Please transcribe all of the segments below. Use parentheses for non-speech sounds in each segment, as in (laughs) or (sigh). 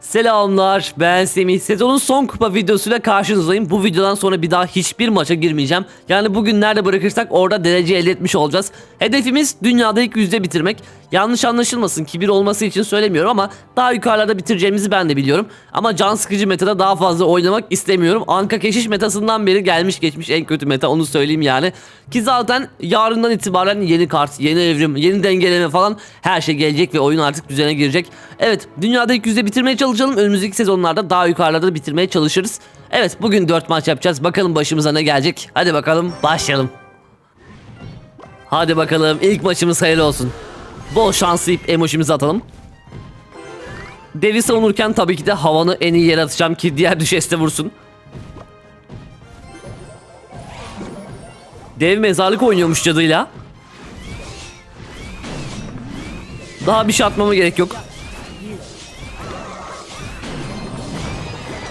Selamlar ben Semih. Sezonun son kupa videosuyla karşınızdayım. Bu videodan sonra bir daha hiçbir maça girmeyeceğim. Yani bugün nerede bırakırsak orada derece elde etmiş olacağız. Hedefimiz dünyada ilk yüzde bitirmek. Yanlış anlaşılmasın kibir olması için söylemiyorum ama daha yukarılarda bitireceğimizi ben de biliyorum. Ama can sıkıcı metada daha fazla oynamak istemiyorum. Anka keşiş metasından beri gelmiş geçmiş en kötü meta onu söyleyeyim yani. Ki zaten yarından itibaren yeni kart, yeni evrim, yeni dengeleme falan her şey gelecek ve oyun artık düzene girecek. Evet dünyada ilk yüzde bitirmeye çalışalım. Önümüzdeki sezonlarda daha yukarılarda da bitirmeye çalışırız. Evet bugün 4 maç yapacağız. Bakalım başımıza ne gelecek. Hadi bakalım başlayalım. Hadi bakalım ilk maçımız hayırlı olsun. Bol şans deyip emojimizi atalım. Devi savunurken tabii ki de havanı en iyi yere atacağım ki diğer düşeste vursun. Dev mezarlık oynuyormuş cadıyla. Daha bir şey atmama gerek yok.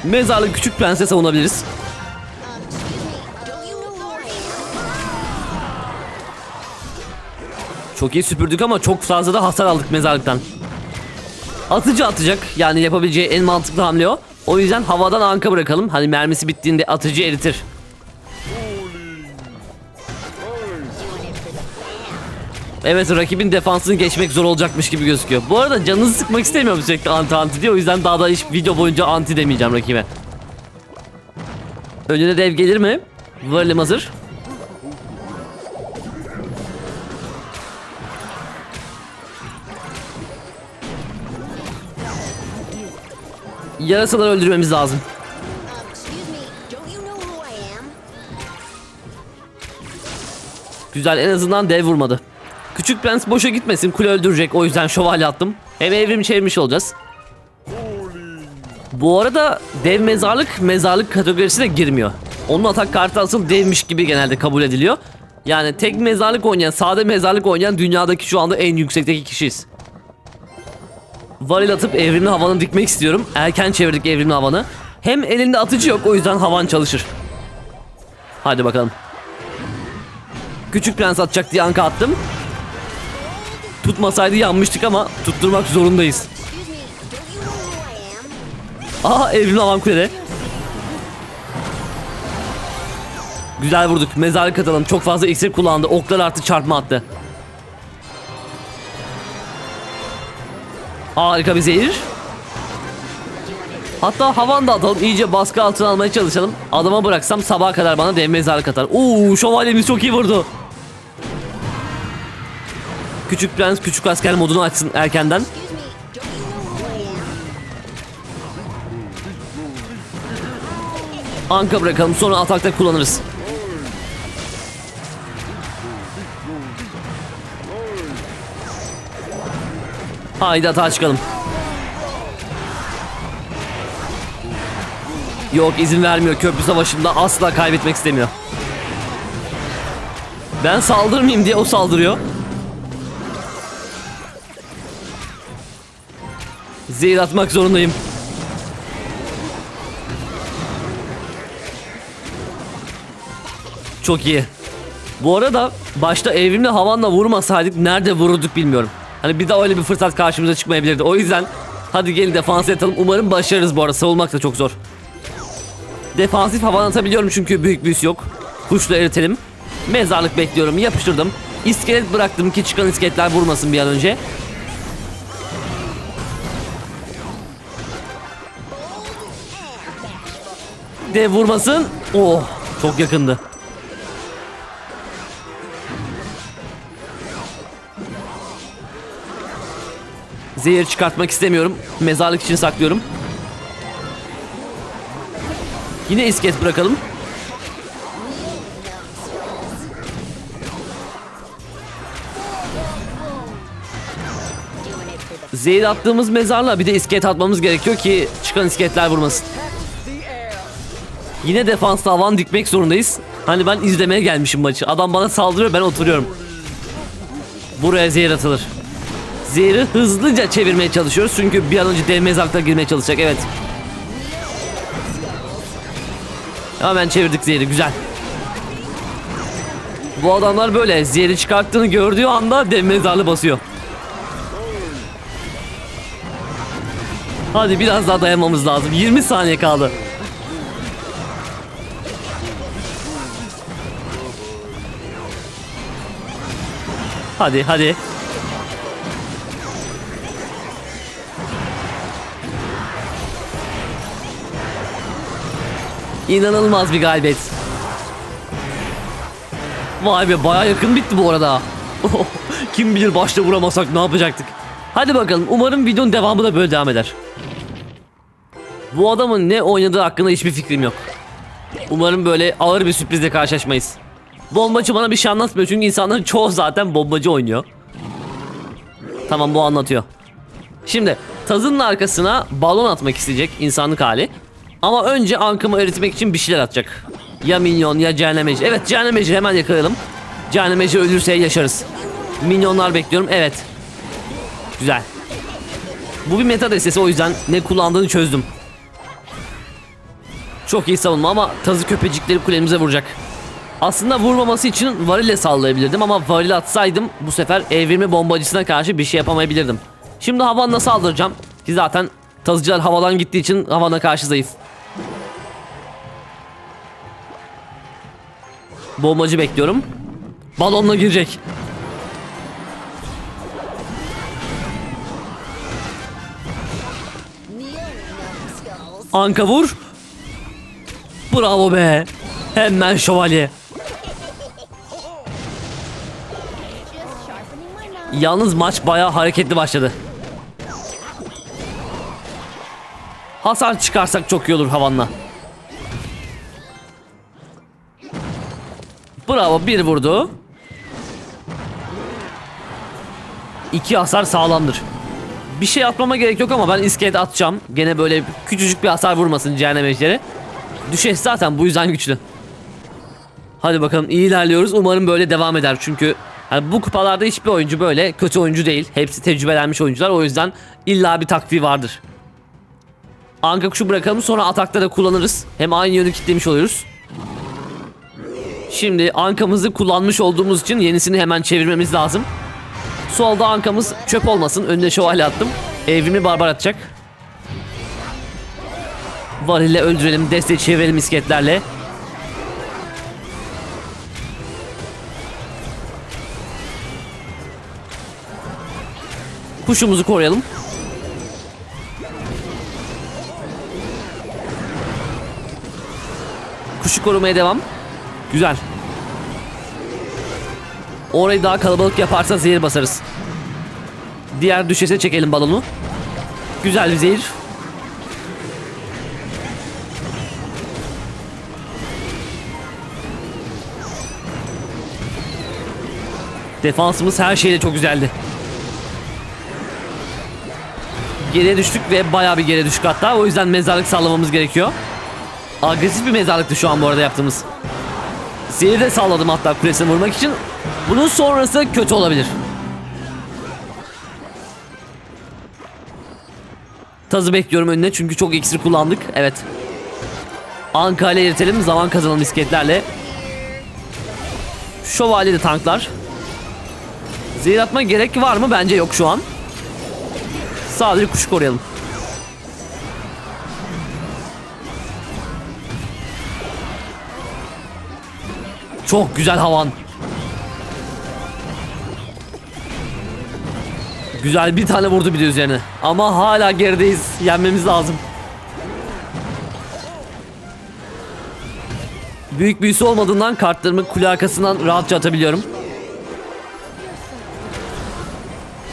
Mezarlık küçük prense savunabiliriz. Çok iyi süpürdük ama çok fazla da hasar aldık mezarlıktan. Atıcı atacak. Yani yapabileceği en mantıklı hamle o. O yüzden havadan anka bırakalım. Hani mermisi bittiğinde atıcı eritir. Evet rakibin defansını geçmek zor olacakmış gibi gözüküyor. Bu arada canınızı sıkmak istemiyorum sürekli anti anti diye. O yüzden daha da hiç video boyunca anti demeyeceğim rakibe. Önüne dev gelir mi? Varlım hazır. Yarasaları öldürmemiz lazım. Güzel en azından dev vurmadı. Küçük prens boşa gitmesin kule öldürecek o yüzden şövalye attım. Hem evrim çevirmiş olacağız. Bu arada dev mezarlık mezarlık kategorisine girmiyor. Onun atak kartı asıl devmiş gibi genelde kabul ediliyor. Yani tek mezarlık oynayan, sade mezarlık oynayan dünyadaki şu anda en yüksekteki kişiyiz. Varil atıp evrimli havanı dikmek istiyorum. Erken çevirdik evrimli havanı. Hem elinde atıcı yok o yüzden havan çalışır. Hadi bakalım. Küçük prens atacak diye anka attım. Tutmasaydı yanmıştık ama tutturmak zorundayız. Aha evrimli alan kulede. Güzel vurduk. Mezarlık atalım. Çok fazla iksir kullandı. Oklar artık çarpma attı. Harika bir zehir. Hatta havan da atalım. İyice baskı altına almaya çalışalım. Adama bıraksam sabaha kadar bana dev mezarlık atar. Oo şövalyemiz çok iyi vurdu. Küçük prens küçük asker modunu açsın erkenden. Anka bırakalım sonra atakta kullanırız. Haydi atağa çıkalım. Yok izin vermiyor köprü savaşında asla kaybetmek istemiyor. Ben saldırmayayım diye o saldırıyor. Zehir atmak zorundayım. Çok iyi. Bu arada başta evrimli havanla vurmasaydık nerede vururduk bilmiyorum. Hani bir daha öyle bir fırsat karşımıza çıkmayabilirdi. O yüzden hadi gelin defans yatalım. Umarım başarırız bu arada. Savunmak da çok zor. Defansif havan atabiliyorum çünkü büyük büyüsü yok. Kuşla eritelim. Mezarlık bekliyorum. Yapıştırdım. İskelet bıraktım ki çıkan iskeletler vurmasın bir an önce. De vurmasın. Oh çok yakındı. Zehir çıkartmak istemiyorum. Mezarlık için saklıyorum. Yine iskelet bırakalım. Zehir attığımız mezarla bir de iskelet atmamız gerekiyor ki çıkan iskeletler vurmasın. Yine defansta havan dikmek zorundayız. Hani ben izlemeye gelmişim maçı. Adam bana saldırıyor ben oturuyorum. Buraya zehir atılır. Zehri hızlıca çevirmeye çalışıyoruz çünkü bir an önce dev mezarlıkta girmeye çalışacak evet. Hemen çevirdik zehri güzel. Bu adamlar böyle zehri çıkarttığını gördüğü anda dev mezarlı basıyor. Hadi biraz daha dayanmamız lazım. 20 saniye kaldı. Hadi hadi. İnanılmaz bir galibiyet. Vay be baya yakın bitti bu arada. (laughs) Kim bilir başta vuramasak ne yapacaktık. Hadi bakalım umarım videonun devamı da böyle devam eder. Bu adamın ne oynadığı hakkında hiçbir fikrim yok. Umarım böyle ağır bir sürprizle karşılaşmayız. Bombacı bana bir şey anlatmıyor çünkü insanların çoğu zaten bombacı oynuyor. Tamam bu anlatıyor. Şimdi tazının arkasına balon atmak isteyecek insanlık hali. Ama önce ankamı eritmek için bir şeyler atacak. Ya minyon ya cehennemeci. Evet cehennemeci hemen yakalayalım. Cehennemeci ölürse yaşarız. Minyonlar bekliyorum. Evet. Güzel. Bu bir meta destesi o yüzden ne kullandığını çözdüm. Çok iyi savunma ama tazı köpecikleri kulemize vuracak. Aslında vurmaması için varile sallayabilirdim ama varile atsaydım bu sefer evrimi bombacısına karşı bir şey yapamayabilirdim. Şimdi havanla saldıracağım ki zaten tazıcılar havadan gittiği için havana karşı zayıf. Bombacı bekliyorum. Balonla girecek. Anka vur. Bravo be. Hemen şövalye. Yalnız maç bayağı hareketli başladı. Hasar çıkarsak çok iyi olur havanla. Bravo bir vurdu. İki hasar sağlamdır. Bir şey atmama gerek yok ama ben iskelet atacağım. Gene böyle küçücük bir hasar vurmasın cehennem ejderi. Düşeş zaten bu yüzden güçlü. Hadi bakalım iyi ilerliyoruz. Umarım böyle devam eder. Çünkü hani bu kupalarda hiçbir oyuncu böyle kötü oyuncu değil. Hepsi tecrübelenmiş oyuncular. O yüzden illa bir taktiği vardır. Anka kuşu bırakalım sonra atakta da kullanırız. Hem aynı yönü kitlemiş oluyoruz. Şimdi ankamızı kullanmış olduğumuz için yenisini hemen çevirmemiz lazım. Solda ankamız çöp olmasın. Önüne şövalye attım. Evrimi barbar atacak. Varille öldürelim. Desteği çevirelim isketlerle. Kuşumuzu koruyalım. Kuşu korumaya devam. Güzel. Orayı daha kalabalık yaparsa zehir basarız. Diğer düşese çekelim balonu. Güzel bir zehir. Defansımız her şeyle çok güzeldi. Geriye düştük ve bayağı bir geriye düştük hatta. O yüzden mezarlık sallamamız gerekiyor. Agresif bir mezarlıktı şu an bu arada yaptığımız. Zehri de salladım hatta kulesine vurmak için. Bunun sonrası kötü olabilir. Tazı bekliyorum önüne çünkü çok iksir kullandık. Evet. Anka ile eritelim zaman kazanalım misketlerle. Şövalye tanklar. Zehir atma gerek var mı? Bence yok şu an. Sadece kuşu koruyalım. Çok güzel havan. Güzel bir tane vurdu bir de üzerine. Ama hala gerideyiz. Yenmemiz lazım. Büyük büyüsü olmadığından kartlarımı kule arkasından rahatça atabiliyorum.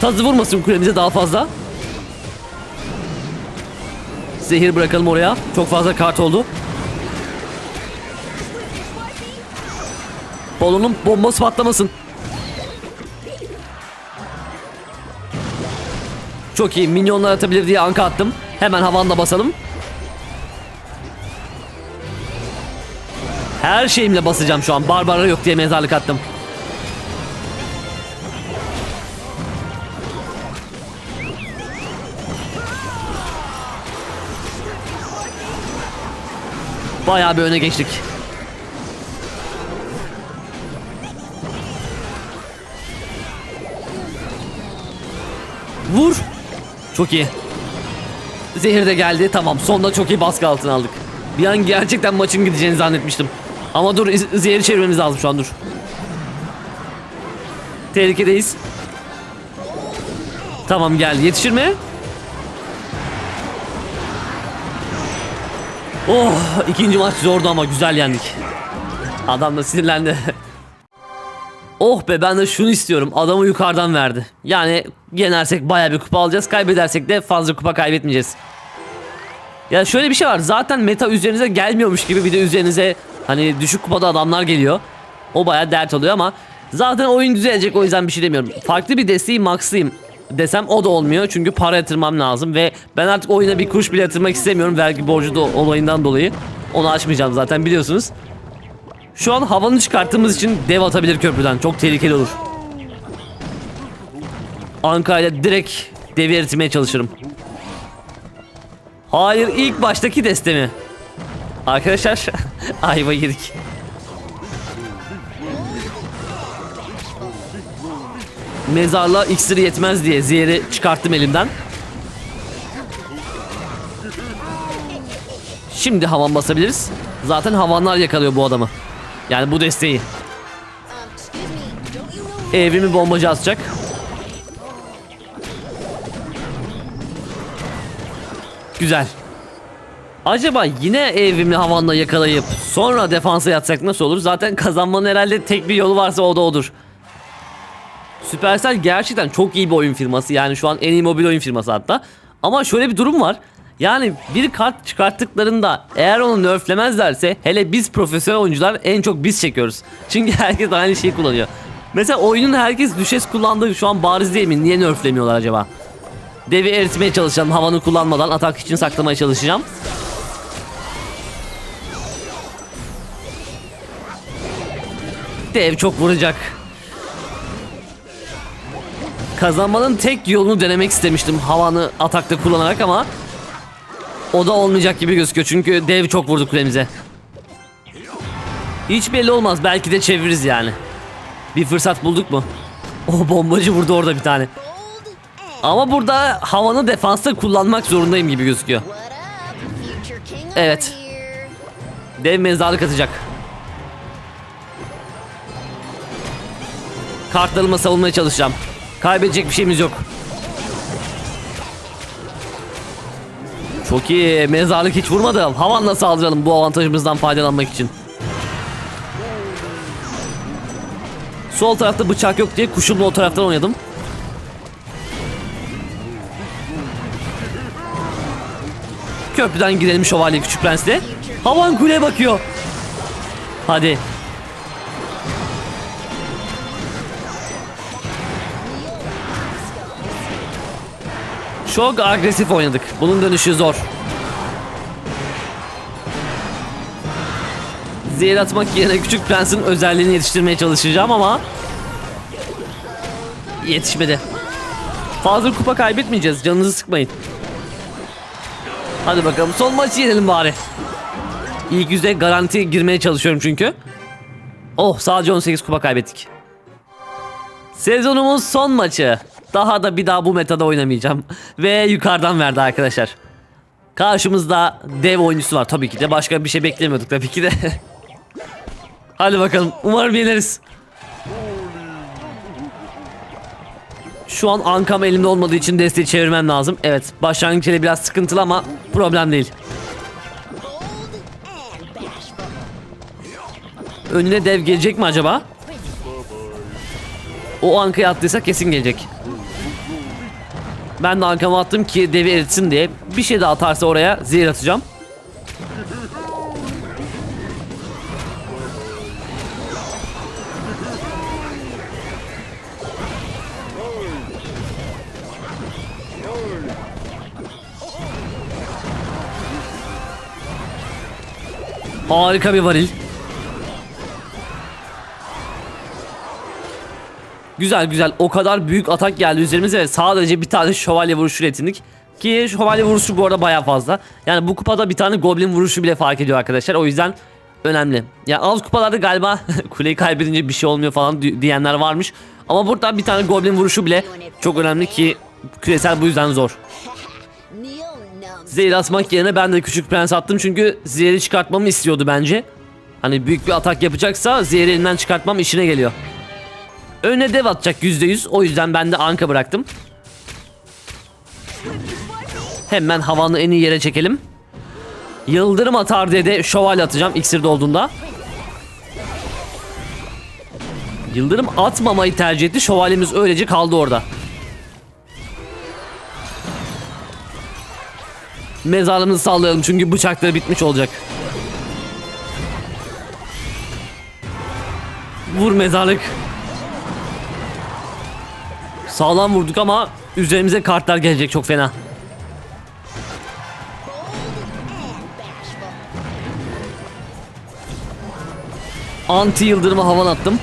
Tazı vurmasın kulemize daha fazla. Zehir bırakalım oraya. Çok fazla kart oldu. Balonun bombası patlamasın. Çok iyi. Minyonlar atabilir diye anka attım. Hemen havanla basalım. Her şeyimle basacağım şu an. Barbara yok diye mezarlık attım. Bayağı bir öne geçtik. Vur. Çok iyi. Zehir de geldi. Tamam sonunda çok iyi baskı altına aldık. Bir an gerçekten maçın gideceğini zannetmiştim. Ama dur zehri çevirmemiz lazım şu an dur. Tehlikedeyiz. Tamam geldi. Yetişir mi? Oh ikinci maç zordu ama güzel yendik. Adam da sinirlendi. oh be ben de şunu istiyorum. Adamı yukarıdan verdi. Yani yenersek baya bir kupa alacağız. Kaybedersek de fazla kupa kaybetmeyeceğiz. Ya şöyle bir şey var. Zaten meta üzerinize gelmiyormuş gibi bir de üzerinize hani düşük kupada adamlar geliyor. O baya dert oluyor ama zaten oyun düzelecek o yüzden bir şey demiyorum. Farklı bir desteği maxlayayım desem o da olmuyor. Çünkü para yatırmam lazım ve ben artık oyuna bir kuruş bile yatırmak istemiyorum vergi borcu da olayından dolayı. Onu açmayacağım zaten biliyorsunuz. Şu an havanı çıkarttığımız için dev atabilir köprüden. Çok tehlikeli olur. Anka ile direkt devi eritmeye çalışırım. Hayır ilk baştaki deste mi? Arkadaşlar (laughs) ayva yedik. Mezarlığa iksiri yetmez diye zehri çıkarttım elimden. Şimdi havan basabiliriz. Zaten havanlar yakalıyor bu adamı. Yani bu desteği. Evrimi bombacı atacak. Güzel. Acaba yine evrimli havanla yakalayıp sonra defansa yatsak nasıl olur? Zaten kazanmanın herhalde tek bir yolu varsa o da odur. Supercell gerçekten çok iyi bir oyun firması. Yani şu an en iyi mobil oyun firması hatta. Ama şöyle bir durum var. Yani bir kart çıkarttıklarında eğer onu nerflemezlerse hele biz profesyonel oyuncular en çok biz çekiyoruz. Çünkü (laughs) herkes aynı şeyi kullanıyor. Mesela oyunun herkes düşes kullandığı şu an bariz değil mi? Niye nerflemiyorlar acaba? Devi eritmeye çalışacağım havanı kullanmadan atak için saklamaya çalışacağım. Dev çok vuracak. Kazanmanın tek yolunu denemek istemiştim havanı atakta kullanarak ama o da olmayacak gibi gözüküyor çünkü dev çok vurdu kulemize. Hiç belli olmaz belki de çeviririz yani. Bir fırsat bulduk mu? O bombacı vurdu orada bir tane. Ama burada havanı defansta kullanmak zorundayım gibi gözüküyor. Evet. Dev mezarlık atacak. Kartlarımla savunmaya çalışacağım. Kaybedecek bir şeyimiz yok. Çok iyi. Mezarlık hiç vurmadı. Havanla saldıralım bu avantajımızdan faydalanmak için. Sol tarafta bıçak yok diye kuşumla o taraftan oynadım. Köprüden girelim şövalye küçük prensle. Havan kuleye bakıyor. Hadi. Çok agresif oynadık. Bunun dönüşü zor. Zehir atmak yerine küçük prensin özelliğini yetiştirmeye çalışacağım ama yetişmedi. Fazla kupa kaybetmeyeceğiz. Canınızı sıkmayın. Hadi bakalım son maçı yenelim bari. İlk yüze garanti girmeye çalışıyorum çünkü. Oh sadece 18 kupa kaybettik. Sezonumuz son maçı. Daha da bir daha bu metada oynamayacağım. Ve yukarıdan verdi arkadaşlar. Karşımızda dev oyuncusu var tabii ki de. Başka bir şey beklemiyorduk tabii ki de. (laughs) Hadi bakalım. Umarım yeneriz. Şu an ankam elimde olmadığı için desteği çevirmem lazım. Evet başlangıç ile biraz sıkıntılı ama problem değil. Önüne dev gelecek mi acaba? O ankaya attıysa kesin gelecek. Ben de ankama attım ki devi eritsin diye. Bir şey daha atarsa oraya zehir atacağım. Harika bir varil. Güzel güzel. O kadar büyük atak geldi üzerimize ve sadece bir tane şövalye vuruşu üretindik. Ki şövalye vuruşu bu arada baya fazla. Yani bu kupada bir tane goblin vuruşu bile fark ediyor arkadaşlar. O yüzden önemli. Ya alt kupalarda galiba (laughs) kuleyi kaybedince bir şey olmuyor falan di- diyenler varmış. Ama burada bir tane goblin vuruşu bile çok önemli ki küresel bu yüzden zor. Zehir asmak yerine ben de küçük prens attım çünkü zehri çıkartmamı istiyordu bence. Hani büyük bir atak yapacaksa zehri elinden çıkartmam işine geliyor. Önüne dev atacak %100 o yüzden ben de anka bıraktım. Hemen havanı en iyi yere çekelim. Yıldırım atar diye de şövalye atacağım iksirde olduğunda. Yıldırım atmamayı tercih etti. Şövalyemiz öylece kaldı orada. Mezarlığımızı sallayalım çünkü bıçakları bitmiş olacak. Vur mezarlık. Sağlam vurduk ama üzerimize kartlar gelecek çok fena. Anti yıldırımı havan attım.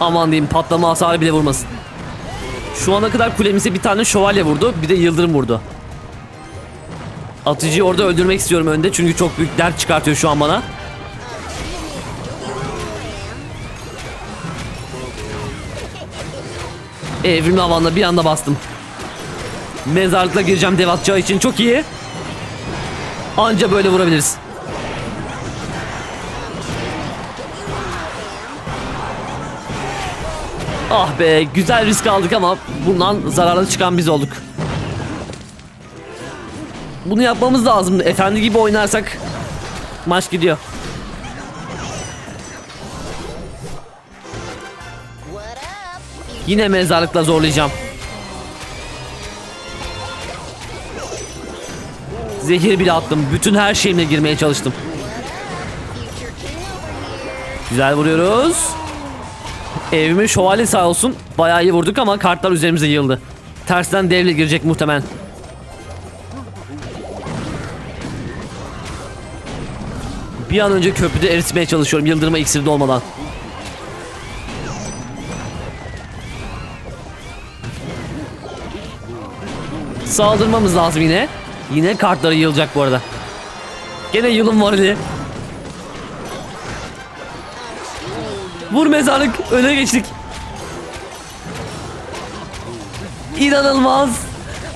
Aman diyeyim patlama hasarı bile vurmasın. Şu ana kadar kulemize bir tane şövalye vurdu, bir de yıldırım vurdu. Atıcıyı orada öldürmek istiyorum önde çünkü çok büyük dert çıkartıyor şu an bana. Evrimli havanla bir anda bastım. Mezarlıkla gireceğim dev atacağı için çok iyi. Anca böyle vurabiliriz. Ah be güzel risk aldık ama bundan zararlı çıkan biz olduk. Bunu yapmamız lazım. Efendi gibi oynarsak maç gidiyor. Yine mezarlıkla zorlayacağım. Zehir bile attım. Bütün her şeyimle girmeye çalıştım. Güzel vuruyoruz. Evimin şövalye sağ olsun. Bayağı iyi vurduk ama kartlar üzerimize yığıldı. Tersten devle girecek muhtemelen. Bir an önce köprüde eritmeye çalışıyorum yıldırma iksirde olmadan. Saldırmamız lazım yine. Yine kartları yığılacak bu arada. Gene yılın var eli. Vur mezarlık. Öne geçtik. İnanılmaz.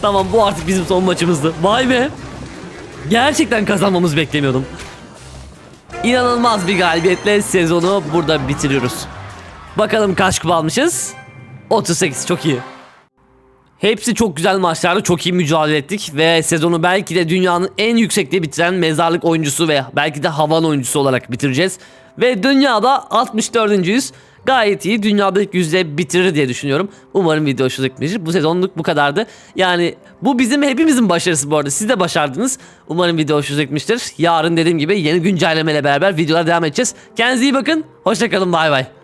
Tamam bu artık bizim son maçımızdı. Vay be. Gerçekten kazanmamızı beklemiyordum. İnanılmaz bir galibiyetle sezonu burada bitiriyoruz. Bakalım kaç kupa almışız? 38 çok iyi. Hepsi çok güzel maçlardı. Çok iyi mücadele ettik ve sezonu belki de dünyanın en yüksekte bitiren mezarlık oyuncusu ve belki de havan oyuncusu olarak bitireceğiz. Ve dünyada 64. yüz gayet iyi. Dünyada ilk yüzde bitirir diye düşünüyorum. Umarım video hoşunuza gitmiştir. Bu sezonluk bu kadardı. Yani bu bizim hepimizin başarısı bu arada. Siz de başardınız. Umarım video hoşunuza gitmiştir. Yarın dediğim gibi yeni güncellemeyle beraber videolar devam edeceğiz. Kendinize iyi bakın. Hoşçakalın. Bay bay.